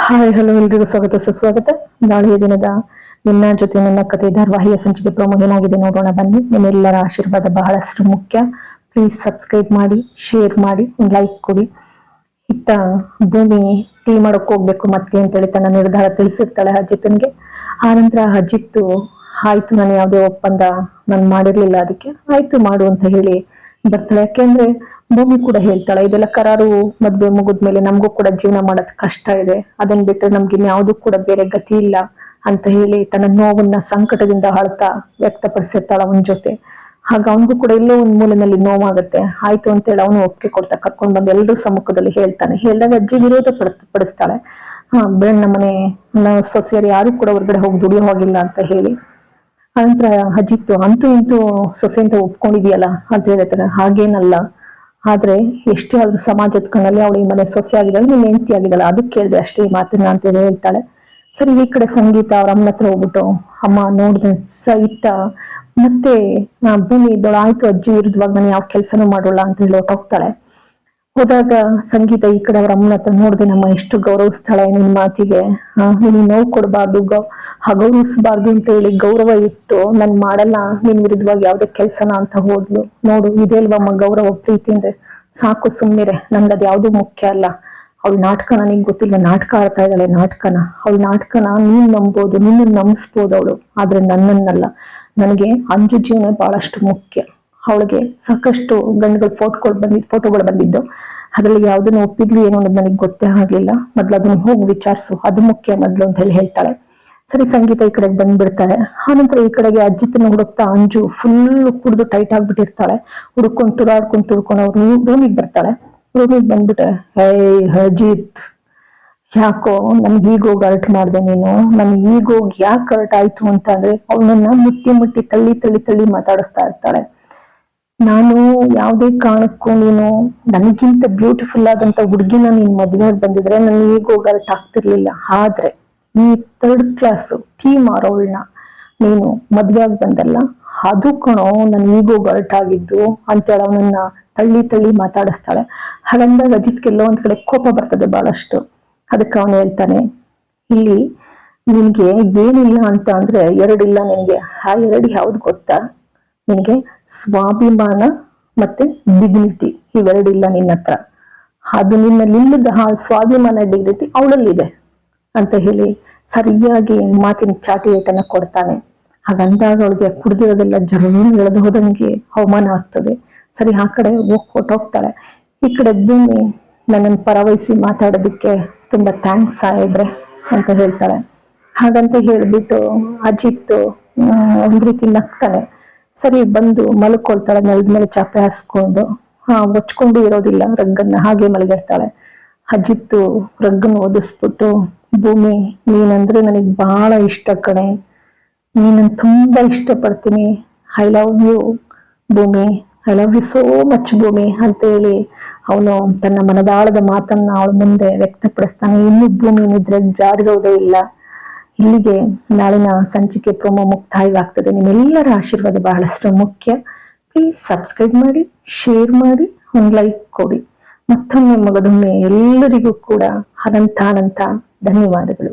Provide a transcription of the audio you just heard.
Hi, hello ಎಲ್ರಿಗೂ ಸ್ವಾಗತ ಸುಸ್ವಾಗತ ನಾಳೆಯ ದಿನದ ನಿನ್ನ ಜೊತೆ ನನ್ನ ಕತೆ ಧಾರವಾಹಿಯ ಸಂಚಿಕೆ ಪ್ರೋಮೋ ಏನಾಗಿದೆ ನೋಡೋಣ, ಬನ್ನಿ. ನಿಮ್ಮೆಲ್ಲರ ಆಶೀರ್ವಾದ ಬಹಳಷ್ಟು ಮುಖ್ಯ. ಪ್ಲೀಸ್ ಸಬ್ಸ್ಕ್ರೈಬ್ ಮಾಡಿ ಶೇರ್ ಮಾಡಿ ಲೈಕ್ ಕೊಡಿ. ಇತ್ತ ಭೂಮಿ ಟೀ ಮಾಡಕ್ ಹೋಗ್ಬೇಕು ಮತ್ತೆ ಅಂತೇಳಿ ತನ್ನ ನಿರ್ಧಾರ ತಿಳಿಸಿರ್ತಾಳೆ ಆ ನಂತರ ಅಜಿತ್ತು, ಆಯ್ತು, ನಾನು ಯಾವುದೇ ಒಪ್ಪಂದ ನಾನು ಮಾಡಿರ್ಲಿಲ್ಲ, ಅದಕ್ಕೆ ಆಯ್ತು ಮಾಡು ಅಂತ ಹೇಳಿ ಬರ್ತಾಳೆ ಯಾಕೆಂದ್ರೆ ಭೂಮಿ ಕೂಡ ಹೇಳ್ತಾಳೆ, ಇದೆಲ್ಲ ಕರಾರು ಮದ್ವೆ ಮುಗಿದ್ಮೇಲೆ ನಮಗೂ ಕೂಡ ಜೀವನ ಮಾಡೋದ್ ಕಷ್ಟ ಇದೆ. ಅದನ್ ಬಿಟ್ಟರೆ ನಮ್ಗೆ ಇನ್ಯಾವುದೂ ಕೂಡ ಬೇರೆ ಗತಿ ಇಲ್ಲ ಅಂತ ಹೇಳಿ ತನ್ನ ನೋವನ್ನ ಸಂಕಟದಿಂದ ಅಳ್ತಾ ವ್ಯಕ್ತಪಡಿಸಿರ್ತಾಳ ಅವನ ಜೊತೆ. ಹಾಗ ಅವನಿಗೂ ಕೂಡ ಎಲ್ಲೋ ಒಂದ್ ಮೂಲೆನಲ್ಲಿ ನೋವಾಗುತ್ತೆ. ಆಯ್ತು ಅಂತ ಹೇಳಿ ಅವನು ಒಪ್ಪಿಗೆ ಕೊಡ್ತಾ ಕರ್ಕೊಂಡ್ ಬಂದು ಎಲ್ಲರೂ ಸಮ್ಮುಖದಲ್ಲಿ ಹೇಳ್ತಾನೆ. ಹೇಳಿದಾಗ ಅಜ್ಜಿ ವಿರೋಧ ಪಡಿಸ್ ಪಡಿಸ್ತಾಳೆ. ಹಾ, ಬೇಡ ನಮ್ಮನೆ ಸೊಸೆಯರು ಯಾರು ಕೂಡ ಹೊರಗಡೆ ಹೋಗಿ ದುಡಿಯೋ ಹೋಗಿಲ್ಲ ಅಂತ ಹೇಳಿ ಅನಂತರ ಅಜಿತ್ತು, ಅಂತೂ ಇಂತೂ ಸೊಸೆ ಅಂತ ಒಪ್ಕೊಂಡಿದ್ಯಲ್ಲ ಅಂತ ಹೇಳ್ತಾರೆ ಹಾಗೇನಲ್ಲ. ಆದ್ರೆ ಎಷ್ಟೇ ಆದ್ರೂ ಸಮಾಜದ ಕಣ್ಣಲ್ಲಿ ಅವಳು ಈ ಮನೆ ಸೊಸೆ ಆಗಿದ್ದಾಳೆ ನೀನು ಹೆಂಡತಿ ಆಗಿದ್ದಾಳೆ. ಅದಕ್ಕೆ ಕೇಳಿದೆ ಅಷ್ಟೇ ಈ ಮಾತನ್ನ ಅಂತ ಹೇಳಿ ಹೇಳ್ತಾಳೆ. ಸರಿ, ಈ ಕಡೆ ಸಂಗೀತ ಅವ್ರ ಅಮ್ಮನ ಹತ್ರ ಹೋಗ್ಬಿಟ್ಟು, ಅಮ್ಮ, ನೋಡಿದೆ ಸಹಿತ ಮತ್ತೆ ನಾ ಭೂಮಿ ಇದ್ದವಳು ಆಯ್ತು, ಅಜ್ಜಿ ವಿರುದ್ಧವಾಗಿ ನಾನು ಯಾವ ಕೆಲಸನೂ ಮಾಡೋಲ್ಲ ಅಂತ ಹೇಳಿ ಹೊರ್ಟೋಗ್ತಾಳೆ. ಹೋದಾಗ ಸಂಗೀತ ಈ ಕಡೆ ಅವ್ರ ಅಮ್ಮನ ಹತ್ರ ನೋಡ್ದೆ, ನಮ್ಮ ಎಷ್ಟು ಗೌರವಿಸ್ತಾಳೆ ನಿನ್ ಮಾತಿಗೆ. ನೀನ್ ನೋವು ಕೊಡಬಾರ್ದು, ಗೌ ಅಗೌರವಿಸಬಾರ್ದು ಅಂತ ಹೇಳಿ ಗೌರವ ಇಟ್ಟು ನನ್ ಮಾಡಲ್ಲ, ನಿನ್ ವಿರುದ್ಧವಾಗಿ ಯಾವ್ದೇ ಕೆಲ್ಸನ ಅಂತ ಹೋದ್ಲು. ನೋಡು ಇದೇ ಅಲ್ವಮ್ಮ ಗೌರವ, ಪ್ರೀತಿ ಅಂದ್ರೆ ಸಾಕು ಸುಮ್ಮನೆ ನನ್ಗೆ ಅದು ಯಾವ್ದು ಮುಖ್ಯ ಅಲ್ಲ. ಅವ್ಳ ನಾಟಕ ನನಗೆ ಗೊತ್ತಿಲ್ಲ. ನಾಟಕ ಆಡ್ತಾ ಇದ್ದಾಳೆ ನಾಟಕನ. ಅವಳ ನಾಟಕನ ನೀನ್ ನಂಬೋದು ನಿನ್ನ ನಂಬಿಸ್ಬೋದು ಅವಳು. ಆದ್ರೆ ನನ್ನನ್ನಲ್ಲ. ನನಗೆ ಅಂಜು ಜೀವನ ಬಹಳಷ್ಟು ಮುಖ್ಯ. ಅವಳಿಗೆ ಸಾಕಷ್ಟು ಗಂಡುಗಳು ಫೋಟೋಗಳು ಬಂದಿದ್ದು ಫೋಟೋಗಳು ಬಂದಿದ್ದು. ಅದ್ರಲ್ಲಿ ಯಾವ್ದನ್ನು ಒಪ್ಪಿದ್ಲು ಏನು ಅನ್ನೋದು ನನಗೆ ಗೊತ್ತೇ ಆಗ್ಲಿಲ್ಲ. ಮೊದ್ಲು ಅದನ್ನ ಹೋಗಿ ವಿಚಾರಿಸು. ಅದು ಮುಖ್ಯ ಮೊದ್ಲು ಅಂತ ಹೇಳಿ ಹೇಳ್ತಾಳೆ. ಸರಿ, ಸಂಗೀತ ಈ ಕಡೆಗೆ ಬಂದ್ಬಿಡ್ತಾಳೆ ಆನಂತರ ಈ ಕಡೆಗೆ ಅಜ್ಜಿತನ ಹುಡುಕ್ತಾ ಅಂಜು ಫುಲ್ ಕುಡಿದು ಟೈಟ್ ಆಗ್ಬಿಟ್ಟಿರ್ತಾಳೆ. ಹುಡ್ಕೊಂಡು ತುಡಾಡ್ಕೊಂಡು ತುಡ್ಕೊಂಡು ಅವ್ರು ರೂಮಿಗೆ ಬರ್ತಾಳೆ. ರೂಮಿಗೆ ಬಂದ್ಬಿಟ್ಟೆ ಹೇ ಅಜಿತ್, ಯಾಕೋ ನನ್ಗೆ ಈಗೋಗಿ ಅರ್ಟ್ ಮಾಡ್ದೆ ನೀನು? ನನ್ ಈಗೋಗಿ ಯಾಕೆ ಅರ್ಟ್ ಆಯ್ತು? ಅಂತ ಅಂದ್ರೆ ಅವನನ್ನ ಮುಟ್ಟಿ ಮುಟ್ಟಿ ತಳ್ಳಿ ತಳ್ಳಿ ತಳ್ಳಿ ಮಾತಾಡಿಸ್ತಾ ಇರ್ತಾಳೆ. ನಾನು ಯಾವ್ದೇ ಕಾರಣಕ್ಕೂ ನೀನು ನನಗಿಂತ ಬ್ಯೂಟಿಫುಲ್ ಆದಂತ ಹುಡುಗಿನ ನೀನ್ ಮದ್ವೆ ಬಂದಿದ್ರೆ ನನ್ ಈಗೋ ಹೋಗಲ್ಟ್ ಆಗ್ತಿರ್ಲಿಲ್ಲ. ಆದ್ರೆ ಈ ಥರ್ಡ್ ಕ್ಲಾಸ್ ಟೀ ಮಾರೋಳ್ನ ನೀನು ಮದ್ವೆಯಾಗಿ ಬಂದಲ್ಲ, ಅದು ಕಣೋ ನನ್ ಈಗೋ ಗರ್ಟ್ ಆಗಿದ್ದು ಅಂತೇಳಿ ಅವನನ್ನ ತಳ್ಳಿ ತಳ್ಳಿ ಮಾತಾಡಿಸ್ತಾಳೆ. ಹಾಗಂದಾಗ ಅಜಿತ್ಗೆ ಎಲ್ಲೋ ಒಂದ್ ಕಡೆ ಕೋಪ ಬರ್ತದೆ ಬಹಳಷ್ಟು. ಅದಕ್ಕೆ ಅವನು ಹೇಳ್ತಾನೆ, ಇಲ್ಲಿ ನಿನ್ಗೆ ಏನಿಲ್ಲ ಅಂತ ಅಂದ್ರೆ ಎರಡಿಲ್ಲ ನಿನ್ಗೆ. ಆ ಎರಡು ಯಾವ್ದು ಗೊತ್ತಾ? ನಿನಗೆ ಸ್ವಾಭಿಮಾನ ಮತ್ತೆ ಡಿಗ್ನಿಟಿ ಇವೆರಡಿಲ್ಲ ನಿನ್ನ ಹತ್ರ. ಅದು ಆ ಸ್ವಾಭಿಮಾನ ಡಿಗ್ನಿಟಿ ಅವಳಲ್ಲಿದೆ ಅಂತ ಹೇಳಿ ಸರಿಯಾಗಿ ಮಾತಿನ ಚಾಟಿ ಏಟನ್ನ ಕೊಡ್ತಾನೆ. ಹಾಗಂದಾಗ ಅವಳಿಗೆ ಕುಡ್ದಿರೋದೆಲ್ಲ ಜರೂರು ಎಳೆದು ಹೋದಂಗೆ ಅವಮಾನ ಆಗ್ತದೆ. ಸರಿ, ಆ ಕಡೆ ಹೋಗ್ ಹೊರ್ಟೋಗ್ತಾಳೆ ಈ ಕಡೆ ಭೂಮಿ ನನ್ನನ್ನು ಪರವಹಿಸಿ ಮಾತಾಡೋದಕ್ಕೆ ತುಂಬಾ ಥ್ಯಾಂಕ್ಸ್ ಸಾಹೇಬ್ರೆ ಅಂತ ಹೇಳ್ತಾಳೆ. ಹಾಗಂತ ಹೇಳ್ಬಿಟ್ಟು ಅಜಿತ್ ಒಂದ್ ರೀತಿ ನಗ್ತಾನೆ. ಸರಿ ಬಂದು ಮಲ್ಕೊಳ್ತಾಳೆ, ನೆಲದ ಮೇಲೆ ಚಾಪೆ ಹಾಸ್ಕೊಂಡು, ಹಾ ಒಚ್ಕೊಂಡು ಇರೋದಿಲ್ಲ, ರಗ್ಗನ್ನ ಹಾಗೆ ಮಲಗಿರ್ತಾಳೆ. ಅಜಿತ್ತು ರಗ್ಗನ್ನು ಒದಿಸ್ಬಿಟ್ಟು, ಭೂಮಿ, ನೀನಂದ್ರೆ ನನಗೆ ಬಹಳ ಇಷ್ಟ ಕಣೆ. ನೀನನ್ ತುಂಬಾ ಇಷ್ಟಪಡ್ತೀನಿ. I love you Bhoomi. I love you so much Bhoomi, ಅಂತ ಹೇಳಿ ಅವನು ತನ್ನ ಮನದಾಳದ ಮಾತನ್ನ ಅವಳ ಮುಂದೆ ವ್ಯಕ್ತಪಡಿಸ್ತಾನೆ. ಇನ್ನು ಭೂಮಿ ನಿದ್ರೆ ಜಾರಿರೋದೇ ಇಲ್ಲ. ಇಲ್ಲಿಗೆ ನಾಳಿನ ಸಂಚಿಕೆ ಪ್ರೊಮೋ ಮುಕ್ತಾಯವಾಗ್ತದೆ. ನಿಮ್ಮೆಲ್ಲರ ಆಶೀರ್ವಾದ ಬಹಳಷ್ಟು ಮುಖ್ಯ. ಪ್ಲೀಸ್ ಸಬ್ಸ್ಕ್ರೈಬ್ ಮಾಡಿ ಶೇರ್ ಮಾಡಿ, ಒಂದು ಲೈಕ್ ಕೊಡಿ. ಮತ್ತೊಮ್ಮೆ ಮಗದೊಮ್ಮೆ ಎಲ್ಲರಿಗೂ ಕೂಡ ಅನಂತ ಧನ್ಯವಾದಗಳು.